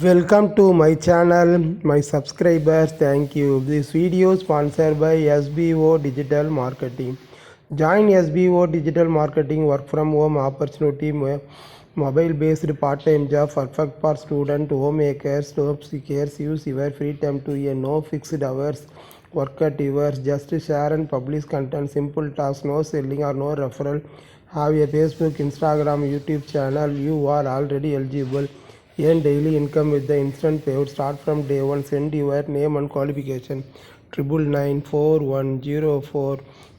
Welcome to my channel, my subscribers. Thank you. This video sponsored by SBO Digital Marketing. Join SBO Digital Marketing work from home opportunity. Mobile based part time job perfect for student, homemakers, job seekers. Use your free time to earn no fixed hours. Work at yours. Just share and publish content. Simple task. No selling or no referral. Have a Facebook, Instagram, YouTube channel. You are already eligible. Earn daily income with the instant payout. Start from day one. Send your name and qualification. Triple nine four one zero four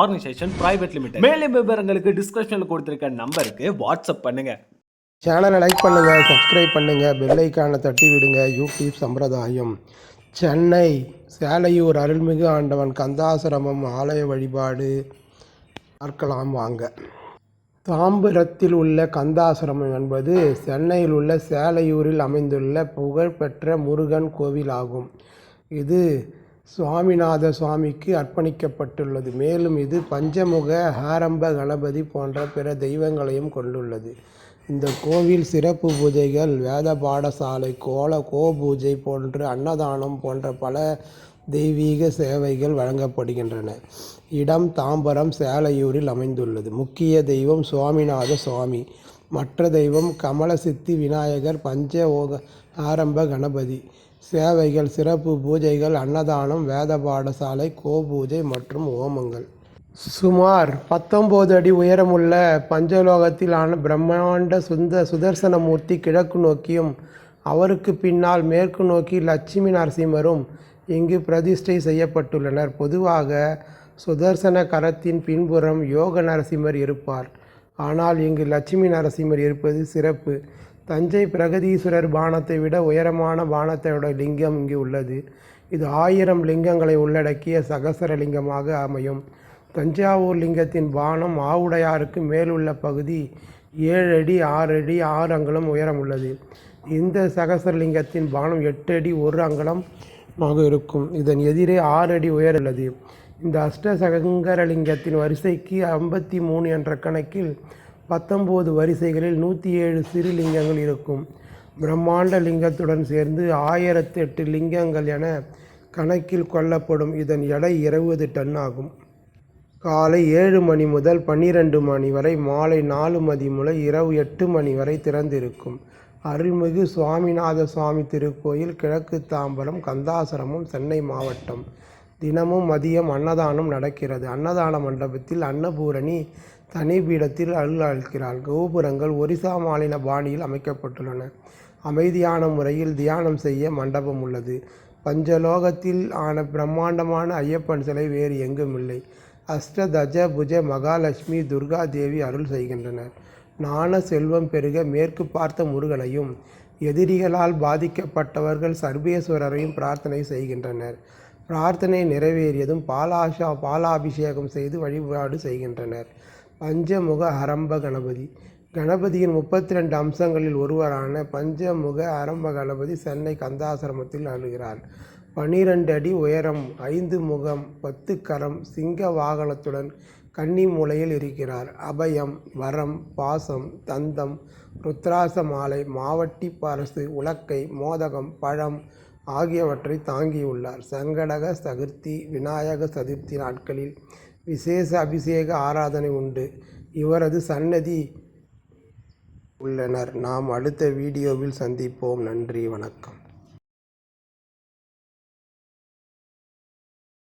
organisation private limited மேலும் விவரங்களுக்கு டிஸ்கிரிப்ஷன்ல கொடுத்திருக்க நம்பருக்கு WhatsApp பண்ணுங்க. சேனலை like பண்ணுங்கள் subscribe பண்ணுங்கள் bell ஐக்கானை தட்டி விடுங்க. யூடியூப் சம்பிரதாயம். சென்னை சேலையூர் அருள்மிகு ஆண்டவன் கந்தாசிரமம் ஆலய வழிபாடு. பார்க்கலாம் வாங்க. தாம்பரத்தில் உள்ள கந்தாசிரமம் என்பது சென்னையில் உள்ள சேலையூரில் அமைந்துள்ள புகழ்பெற்ற முருகன் கோவில் ஆகும் இது சுவாமிநாத சுவாமிக்கு அர்ப்பணிக்கப்பட்டுள்ளது. மேலும் இது பஞ்சமுக ஆரம்ப கணபதி போன்ற பிற தெய்வங்களையும் கொண்டுள்ளது. இந்த கோவில் சிறப்பு பூஜைகள் வேத பாடசாலை கோல கோ பூஜை போன்று அன்னதானம் போன்ற பல தெய்வீக சேவைகள் வழங்கப்படுகின்றன. இடம் தாம்பரம் சேலையூரில் அமைந்துள்ளது. முக்கிய தெய்வம் சுவாமிநாத சுவாமி. மற்ற தெய்வம் கமலசித்தி விநாயகர் பஞ்ச ஓக ஆரம்ப கணபதி. சேவைகள் சிறப்பு பூஜைகள் அன்னதானம் வேத பாடசாலை கோபூஜை மற்றும் ஹோமங்கள். சுமார் பத்தொம்போது அடி உயரமுள்ள பஞ்சலோகத்திலான பிரம்மாண்ட சுந்த சுதர்சனமூர்த்தி கிழக்கு நோக்கியும் அவருக்கு பின்னால் மேற்கு நோக்கி லட்சுமி நரசிம்மரும் இங்கு பிரதிஷ்டை செய்யப்பட்டுள்ளனர். பொதுவாக சுதர்சன கரத்தின் பின்புறம் யோக நரசிம்மர் இருப்பார். ஆனால் இங்கு லட்சுமி நரசிம்மர் இருப்பது சிறப்பு. தஞ்சை பிரகதீஸ்வரர் பானத்தை விட உயரமான பானத்தோட லிங்கம் இங்கு உள்ளது. இது ஆயிரம் லிங்கங்களை உள்ளடக்கிய சகசர லிங்கமாக அமையும். தஞ்சாவூர் லிங்கத்தின் பானம் ஆவுடையாருக்கு மேலுள்ள பகுதி ஏழு அடி ஆறு அடி ஆறு அங்குலம் உயரம் உள்ளது. இந்த சகசரலிங்கத்தின் பானம் எட்டு அடி ஒரு அங்குலமாக இருக்கும். இதன் எதிரே ஆறு அடி உயரம் உள்ளது. இந்த அஷ்டசங்கரலிங்கத்தின் வரிசைக்கு ஐம்பத்தி மூணு என்ற கணக்கில் பத்தொம்போது வரிசைகளில் நூற்றி ஏழு சிறு லிங்கங்கள் இருக்கும். பிரம்மாண்ட லிங்கத்துடன் சேர்ந்து ஆயிரத்தி எட்டு லிங்கங்கள் என கணக்கில் கொள்ளப்படும். இதன் எடை இருபது டன் ஆகும். காலை ஏழு மணி முதல் பன்னிரண்டு மணி வரை மாலை நாலு மதி முதல் இரவு எட்டு மணி வரை திறந்திருக்கும். அருள்மிகு சுவாமிநாத சுவாமி திருக்கோயில் கிழக்கு தாம்பரம் கந்தாசிரமம் சென்னை மாவட்டம். தினமும் மதியம் அன்னதானம் நடக்கிறது. அன்னதான மண்டபத்தில் அன்னபூரணி தனி பீடத்தில் அளிக்கிறாள் கோபுரங்கள் ஒரிசா மாநில பாணியில் அமைக்கப்பட்டுள்ளன. அமைதியான முறையில் தியானம் செய்ய மண்டபம் உள்ளது. பஞ்சலோகத்தில் ஆன பிரம்மாண்டமான ஐயப்பன் சிலை வேறு எங்கும் இல்லை. அஷ்டதஜ புஜ மகாலட்சுமி துர்கா தேவி அருள் செய்கின்றனர். ஞான செல்வம் பெருக மேற்கு பார்த்த முருகனையும் எதிரிகளால் பாதிக்கப்பட்டவர்கள் சர்வேஸ்வரரையும் பிரார்த்தனை செய்கின்றனர். பிரார்த்தனை நிறைவேறியதும் பாலாஷா பாலாபிஷேகம் செய்து வழிபாடு செய்கின்றனர். பஞ்சமுக அரம்ப கணபதி. கணபதியின் முப்பத்தி ரெண்டு அம்சங்களில் ஒருவரான பஞ்சமுக அரம்ப கணபதி சென்னை கந்தாசிரமத்தில் அழுகிறார். பனிரெண்டு அடி உயரம் ஐந்து முகம் பத்து கரம் சிங்க வாகனத்துடன் கன்னி மூலையில் இருக்கிறார். அபயம் வரம் பாசம் தந்தம் ருத்ராச மாலை மாவட்டி பரசு உலக்கை மோதகம் பழம் ஆகியவற்றை தாங்கியுள்ளார். சங்கடக சதுர்த்தி விநாயக சதுர்த்தி நாட்களில் விசேஷ அபிஷேக ஆராதனை உண்டு. இவரது சன்னதி உள்ளனர். நாம் அடுத்த வீடியோவில் சந்திப்போம். நன்றி வணக்கம்.